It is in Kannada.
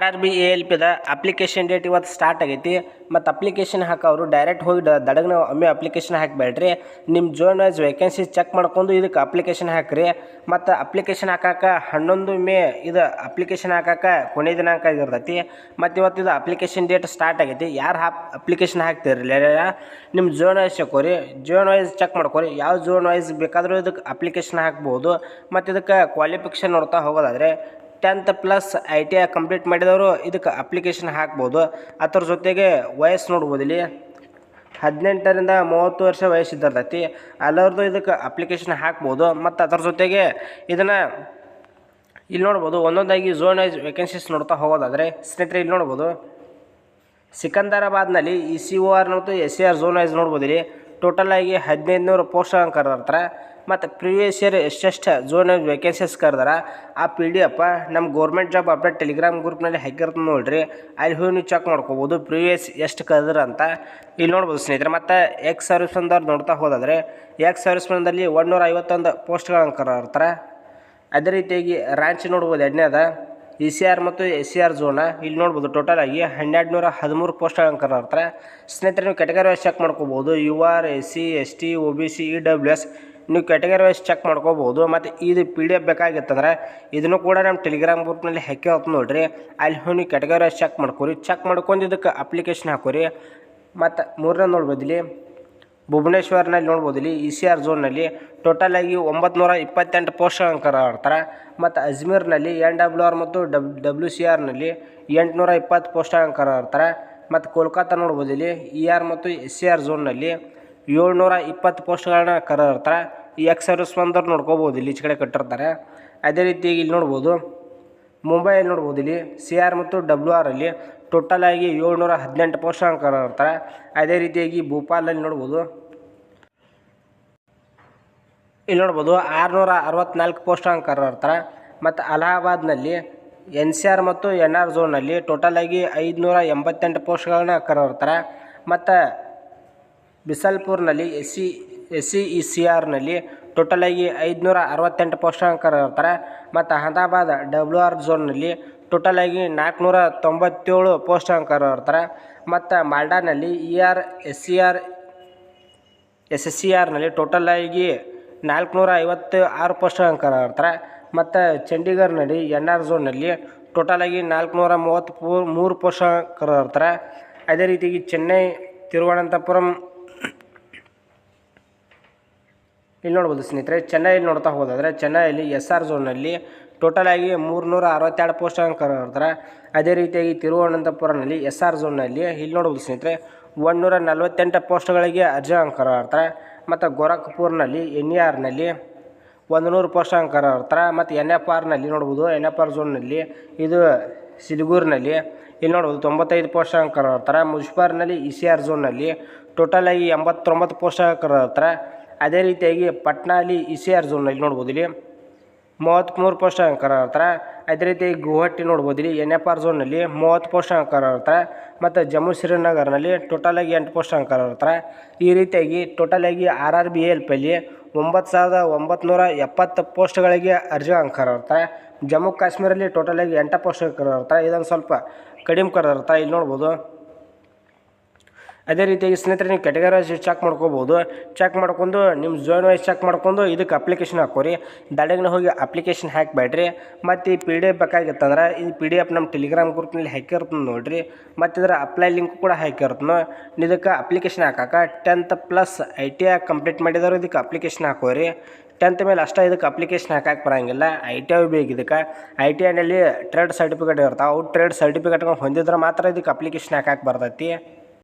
R R B A L ಪಿದ application date ಇವತ್ತು ಸ್ಟಾರ್ಟ್ ಆಗೈತಿ. ಮತ್ತು ಅಪ್ಲಿಕೇಶನ್ ಹಾಕೋರು ಡೈರೆಕ್ಟ್ ಹೋಗಿ ದಡಗ್ನ ಒಮ್ಮೆ ಅಪ್ಲಿಕೇಶನ್ ಹಾಕಬೇಡ್ರಿ. ನಿಮ್ಮ ಜೋನ್ ವೈಸ್ ವೇಕೆನ್ಸಿ ಚೆಕ್ ಮಾಡ್ಕೊಂಡು ಇದಕ್ಕೆ ಅಪ್ಲಿಕೇಶನ್ ಹಾಕ್ರಿ. ಮತ್ತು ಅಪ್ಲಿಕೇಶನ್ ಹಾಕಕ್ಕೆ ಹನ್ನೊಂದು ಮೇ ಇದು ಅಪ್ಲಿಕೇಶನ್ ಹಾಕಕ್ಕೆ ಕೊನೆ ದಿನಾಂಕ ಆಗಿರ್ತೈತಿ ಮತ್ತು ಇವತ್ತು ಇದು ಅಪ್ಲಿಕೇಶನ್ ಡೇಟ್ ಸ್ಟಾರ್ಟ್ ಆಗೈತಿ. ಯಾರು ಹಾಪ್ ಅಪ್ಲಿಕೇಶನ್ ಹಾಕ್ತಿರಲಿಲ್ಲ ನಿಮ್ಮ ಜೋನ್ ವೈಸ್ ಚೆಕ್ಕೋರಿ ಜೋನ್ ವೈಸ್ ಚೆಕ್ ಮಾಡ್ಕೊರಿ. ಯಾವ ಜೋನ್ ವೈಸ್ ಬೇಕಾದರೂ ಇದಕ್ಕೆ ಅಪ್ಲಿಕೇಶನ್ ಹಾಕ್ಬೋದು. ಮತ್ತು ಇದಕ್ಕೆ ಕ್ವಾಲಿಫಿಕೇಷನ್ ನೋಡ್ತಾ ಹೋಗೋದಾದರೆ tenth plus I T I complete ಮಾಡಿದವರು ಇದಕ್ಕೆ ಅಪ್ಲಿಕೇಶನ್ ಹಾಕ್ಬೋದು. ಅದ್ರ ಜೊತೆಗೆ ವಯಸ್ಸು ನೋಡ್ಬೋದು ಇಲ್ಲಿ. ಹದಿನೆಂಟರಿಂದ ಮೂವತ್ತು ವರ್ಷ ವಯಸ್ಸಿದ್ದರ್ತೈತಿ. ಅಲ್ಲವ್ರದ್ದು ಇದಕ್ಕೆ ಅಪ್ಲಿಕೇಶನ್ ಹಾಕ್ಬೋದು. ಮತ್ತು ಅದ್ರ ಜೊತೆಗೆ ಇದನ್ನು ಇಲ್ಲಿ ನೋಡ್ಬೋದು, ಒಂದೊಂದಾಗಿ ಝೋನ್ ವೈಸ್ ವೇಕೆನ್ಸೀಸ್ ನೋಡ್ತಾ ಹೋಗೋದಾದರೆ, ಸ್ನೇಹಿತರೆ ಇಲ್ಲಿ ನೋಡ್ಬೋದು. ಸಿಕಂದರಾಬಾದ್ನಲ್ಲಿ ಇ ಸಿ ಓ ಆರ್ ಮತ್ತು S C R zone wise ನೋಡ್ಬೋದು ಇಲ್ಲಿ. ಟೋಟಲ್ ಆಗಿ ಹದಿನೈದು ನೂರು ಪೋಸ್ಟ್ ಕರ್ದಾರ ಮತ್ತು ಪ್ರಿವಿಯಸ್ ಇಯರ್ ಎಷ್ಟೆಷ್ಟು ವೈಸ್ ವೇಕೆನ್ಸೀಸ್ ಕರ್ದಾರ, ಆ ಪಿ ಡಿ ಎಫ್ ನಮ್ಮ ಗೌರ್ಮೆಂಟ್ ಜಾಬ್ ಅಪ್ಡೇಟ್ ಟೆಲಿಗ್ರಾಮ್ ಗ್ರೂಪ್ನಲ್ಲಿ ಹಾಕಿರ್ತದೆ ನೋಡಿರಿ, ಅಲ್ಲಿ ಹೋಗಿ ನೀವು ಚೆಕ್ ಮಾಡ್ಕೋಬೋದು ಪ್ರಿವಿಯಸ್ ಎಷ್ಟು ಕರ್ದ್ರ ಅಂತ. ಇಲ್ಲಿ ನೋಡ್ಬೋದು ಸ್ನೇಹಿತರೆ, ಮತ್ತು ಎಕ್ಸ್ ಸರ್ವಿಸ್ ಮಂದವ್ರು ನೋಡ್ತಾ ಹೋದಾದ್ರೆ ಎಕ್ಸ್ ಸರ್ವಿಸ್ ಮಂದಲ್ಲಿ ಒಂದೂರ ಐವತ್ತೊಂದು ಪೋಸ್ಟ್ಗಳನ್ನು ಕರ್ತಾರೆ ಅದೇ ರೀತಿಯಾಗಿ ರಾಂಚಿ ನೋಡ್ಬೋದು ಎರಡನೇದ ಇ ಸಿ ಆರ್ ಮತ್ತು ಎಸ್ ಸಿ ಆರ್ ಝೋನ ಇಲ್ಲಿ ನೋಡ್ಬೋದು ಟೋಟಲ್ ಆಗಿ ಹನ್ನೆರಡು ನೂರ ಹದಿಮೂರು ಪೋಸ್ಟ್ಗಳನ್ನು ಕರ್ತಾರೆ ಸ್ನೇಹಿತರೆ, ನೀವು ಕೆಟಗರಿ ವೈಸ್ ಚೆಕ್ ಮಾಡ್ಕೋಬೋದು U R S C S T O B C E W S ನೀವು ಕ್ಯಾಟಗರಿ ವೈಸ್ ಚೆಕ್ ಮಾಡ್ಕೋಬೋದು. ಮತ್ತು ಇದು ಪಿ ಡಿ ಎಫ್ ಬೇಕಾಗಿತ್ತಂದ್ರೆ ಇದನ್ನು ಕೂಡ ನಮ್ಮ ಟೆಲಿಗ್ರಾಮ್ ಗ್ರೂಪ್ನಲ್ಲಿ ಹಾಕಿರತ್ತೆ ನೋಡ್ರಿ. ಅಲ್ಲಿ ಹೋಗಿ ನೀವು ಕ್ಯಾಟಗರಿ ವೈಸ್ ಚೆಕ್ ಮಾಡ್ಕೊರಿ. ಚೆಕ್ ಮಾಡ್ಕೊಂಡು ಇದಕ್ಕೆ ಅಪ್ಲಿಕೇಶನ್ ಹಾಕೋರಿ. ಮತ್ತು ಮೂರನೇ ನೋಡ್ಬೋದು ಇಲ್ಲಿ ಭುವನೇಶ್ವರ್ನಲ್ಲಿ ನೋಡ್ಬೋದು ಇಲ್ಲಿ ಇ ಸಿ ಆರ್ ಝೋನ್ನಲ್ಲಿ ಟೋಟಲ್ ಆಗಿ ಒಂಬತ್ತು ನೂರ ಇಪ್ಪತ್ತೆಂಟು ಪೋಸ್ಟ್ಗಳನ್ನು ಆಡ್ತಾರೆ. ಮತ್ತು ಅಜ್ಮೀರ್ನಲ್ಲಿ ಎನ್ ಡಬ್ಲ್ಯೂ ಆರ್ ಮತ್ತು ಡಬ್ ಡಬ್ಲ್ಯೂ ಸಿ ಆರ್ನಲ್ಲಿ ಎಂಟುನೂರ ಇಪ್ಪತ್ತು ಪೋಸ್ಟ್ಗಳನ್ನು ಆಡ್ತಾರೆ. ಮತ್ತು ಕೋಲ್ಕತ್ತಾ ನೋಡ್ಬೋದು ಇಲ್ಲಿ ಇ ಆರ್ ಮತ್ತು ಎಸ್ ಸಿ ಆರ್ ಝೋನ್ನಲ್ಲಿ ಏಳ್ನೂರ ಇಪ್ಪತ್ತು ಪೋಸ್ಟ್ಗಳನ್ನ ಕರೆದಿರ್ತಾರೆ. ಈ ಎಕ್ಸ್ ಸರ್ವಿಸ್ ನೋಡ್ಕೋಬೋದು, ಇಲ್ಲಿ ಈಚೆ ಕಡೆ ಕಟ್ಟಿರ್ತಾರೆ. ಅದೇ ರೀತಿಯಾಗಿ ಇಲ್ಲಿ ನೋಡ್ಬೋದು ಮುಂಬೈಯಲ್ಲಿ ನೋಡ್ಬೋದು ಇಲ್ಲಿ, ಸಿ ಆರ್ ಮತ್ತು ಡಬ್ಲ್ಯೂ ಅಲ್ಲಿ ಟೋಟಲ್ ಆಗಿ ಏಳ್ನೂರ ಹದಿನೆಂಟು ಪೋಸ್ಟ್ಗಳನ್ನು ಕರೆದಿರ್ತಾರೆ. ಅದೇ ರೀತಿಯಾಗಿ ಭೋಪಾಲಲ್ಲಿ ನೋಡ್ಬೋದು. ಇಲ್ಲಿ ನೋಡ್ಬೋದು ಆರುನೂರ ಅರವತ್ತ್ನಾಲ್ಕು ಪೋಸ್ಟ್ಗಳನ್ನು ಕರೆದಿರ್ತಾರೆ. ಮತ್ತು ಅಲಹಾಬಾದ್ನಲ್ಲಿ ಎನ್ ಸಿ ಆರ್ ಮತ್ತು ಎನ್ ಆರ್ ಝೋನಲ್ಲಿ ಟೋಟಲ್ ಆಗಿ ಐದುನೂರ ಎಂಬತ್ತೆಂಟು ಪೋಸ್ಟ್ಗಳನ್ನ ಕರೆದಿರ್ತಾರೆ. ಮತ್ತು ಬಿಸಲ್ಪುರ್ನಲ್ಲಿ S C S C E C ಆರ್ನಲ್ಲಿ ಟೋಟಲಾಗಿ ಐದುನೂರ ಅರವತ್ತೆಂಟು ಪೋಷಕಾಂಕರು ಇರ್ತಾರೆ ಮತ್ತು ಅಹಮದಾಬಾದ್ ಡಬ್ಲ್ಯೂ ಆರ್ ಝೋನ್ನಲ್ಲಿ ಟೋಟಲಾಗಿ ನಾಲ್ಕುನೂರ ತೊಂಬತ್ತೇಳು ಪೋಷಕಾಂಕರು ಇರ್ತಾರೆ ಮತ್ತು ಮಾಲ್ಡಾನಲ್ಲಿ E R S C R S S C ಆರ್ನಲ್ಲಿ ಟೋಟಲಾಗಿ ನಾಲ್ಕುನೂರ ಐವತ್ತು ಆರು ಪೋಸ್ಟ್ಗಳನ್ನು ಇರ್ತಾರೆ ಮತ್ತು ಚಂಡೀಗಢ್ನಲ್ಲಿ ಎನ್ ಆರ್ ಝೋನ್ನಲ್ಲಿ ಟೋಟಲಾಗಿ ನಾಲ್ಕುನೂರ ಮೂವತ್ತು ಮೂರು ಪೋಸ್ಟ್ ಇರ್ತಾರೆ ಅದೇ ರೀತಿಯಾಗಿ ಚೆನ್ನೈ, ತಿರುವನಂತಪುರಂ ಇಲ್ಲಿ ನೋಡ್ಬೋದು ಸ್ನೇಹಿತರೆ, ಚೆನ್ನೈಯಲ್ಲಿ ನೋಡ್ತಾ ಹೋದಾದರೆ ಚೆನ್ನೈಯಲ್ಲಿ ಎಸ್ ಆರ್ ಝೋನಲ್ಲಿ ಟೋಟಲ್ ಆಗಿ ಮೂರುನೂರ ಅರವತ್ತೆರಡು ಪೋಸ್ಟ್ಗಳನ್ನು ಕರೆದ್ರೆ ಅದೇ ರೀತಿಯಾಗಿ ತಿರುವನಂತಪುರನಲ್ಲಿ ಎಸ್ ಆರ್ ಝೋನ್ನಲ್ಲಿ ಇಲ್ಲಿ ನೋಡ್ಬೋದು ಸ್ನೇಹಿತರೆ ಒಂದುನೂರ ನಲ್ವತ್ತೆಂಟು ಪೋಸ್ಟ್ಗಳಿಗೆ ಅರ್ಜಿಗಳನ್ನು ಕರೆದಿರ್ತಾರೆ. ಮತ್ತು ಗೋರಖ್ಪುರ್ನಲ್ಲಿ, ಎನ್ ಇ ಆರ್ನಲ್ಲಿ ಒಂದು ನೂರು ಪೋಸ್ಟ್ಗಳನ್ನು ಕರೆದಿರ್ತಾರೆ. ಮತ್ತು ಎನ್ ಎಫ್ ಆರ್ನಲ್ಲಿ ನೋಡ್ಬೋದು, ಎನ್ ಎಫ್ ಆರ್ ಝೋನ್ನಲ್ಲಿ ಇದು ಸಿಲ್ಗೂರಿನಲ್ಲಿ ಇಲ್ಲಿ ನೋಡ್ಬೋದು ತೊಂಬತ್ತೈದು ಪೋಸ್ಟ್ ಕರೆದಿರ್ತಾರೆ. ಮುಜಫರ್ನಲ್ಲಿ ಇ ಸಿ ಆರ್ ಝೋನ್ನಲ್ಲಿ ಟೋಟಲ್ ಆಗಿ ಎಂಬತ್ತೊಂಬತ್ತು ಪೋಸ್ಟ್ ಕರೆದಿರ್ತಾರೆ. ಅದೇ ರೀತಿಯಾಗಿ ಪಟ್ನಾಲಿ ಇ ಸಿ ಆರ್ ಝೋನ್ನಲ್ಲಿ ನೋಡ್ಬೋದು ಇಲ್ಲಿ. ಮೂವತ್ತ್ಮೂರು ಪೋಸ್ಟ್ ಕರೆದಿರ್ತಾರೆ ಅದೇ ರೀತಿಯಾಗಿ ಗುವಾಹಟಿ ನೋಡ್ಬೋದು ಇಲ್ಲಿ ಎನ್ ಎಫ್ ಆರ್ ಝೋನಲ್ಲಿ ಮೂವತ್ತು ಪೋಸ್ಟ್ ಕರೆದಿರ್ತಾರೆ ಮತ್ತು ಜಮ್ಮು ಶ್ರೀನಗರ್ನಲ್ಲಿ ಟೋಟಲಾಗಿ ಎಂಟು ಪೋಸ್ಟ್ ಕರೆದಿರ್ತಾರೆ ಈ ರೀತಿಯಾಗಿ ಟೋಟಲಾಗಿ ಆರ್ ಆರ್ ಬಿ ಎಲ್ ಪಲ್ಲಿ ಒಂಬತ್ತು ಸಾವಿರದ ಒಂಬತ್ತು ಎಪ್ಪತ್ತು ಪೋಸ್ಟ್ಗಳಿಗೆ ಅರ್ಜಿ ಕರೆದಿರ್ತಾರೆ ಜಮ್ಮು ಕಾಶ್ಮೀರಲ್ಲಿ ಟೋಟಲಾಗಿ ಎಂಟು ಪೋಸ್ಟ್ ಇರ್ತಾರೆ ಇದೊಂದು ಸ್ವಲ್ಪ ಕಡಿಮೆ ಕರೆದಿರ್ತಾರೆ ಇಲ್ಲಿ ನೋಡ್ಬೋದು. ಅದೇ ರೀತಿಯಾಗಿ ಸ್ನೇಹಿತರೆ ನೀವು ಕ್ಯಾಟಗರಿ ವೈಸ್ ಚೆಕ್ ಮಾಡ್ಕೋಬೋದು. ಚೆಕ್ ಮಾಡ್ಕೊಂಡು ನಿಮ್ಮ ಝೋನ್ ವೈಸ್ ಚೆಕ್ ಮಾಡ್ಕೊಂಡು ಇದಕ್ಕೆ ಅಪ್ಲಿಕೇಶನ್ ಹಾಕೋರಿ ದಡಗ್ನ ಹೋಗಿ ಅಪ್ಲಿಕೇಶನ್ ಹಾಕಬೇಡ್ರಿ. ಮತ್ತು ಈ ಪಿ ಡಿ ಎಫ್ ಬೇಕಾಗಿತ್ತಂದ್ರೆ ಈ ಪಿ ಡಿ ಎಫ್ ನಮ್ಮ ಟೆಲಿಗ್ರಾಮ್ ಗ್ರೂಪ್ನಲ್ಲಿ ಹಾಕಿರ್ತದೆ ನೋಡಿರಿ. ಮತ್ತು ಇದರ ಅಪ್ಲೈ ಲಿಂಕ್ ಕೂಡ ಹಾಕಿರ್ತನು. ಇದಕ್ಕೆ ಅಪ್ಲಿಕೇಶನ್ ಹಾಕಾಕ tenth plus I T I complete ಮಾಡಿದವರು ಇದಕ್ಕೆ ಅಪ್ಲಿಕೇಶನ್ ಹಾಕೋರಿ ಟೆಂತ್ ಮೇಲೆ ಅಷ್ಟೇ ಇದಕ್ಕೆ ಅಪ್ಲಿಕೇಶನ್ ಹಾಕಕ್ಕೆ ಬರೋಂಗಿಲ್ಲ. ಐ ಟಿ ಐ ಬೇಕು ಇದಕ್ಕೆ. ಐ ಟಿ ಐನಲ್ಲಿ ಟ್ರೇಡ್ ಸರ್ಟಿಫಿಕೇಟ್ ಇರ್ತಾವೆ. ಅವು ಟ್ರೇಡ್ ಸರ್ಟಿಫಿಕೇಟ್ ಹೊಂದಿದ್ರೆ ಮಾತ್ರ ಇದಕ್ಕೆ ಅಪ್ಲಿಕೇಶನ್ ಹಾಕಕ್ಕೆ ಬರ್ತೈತಿ.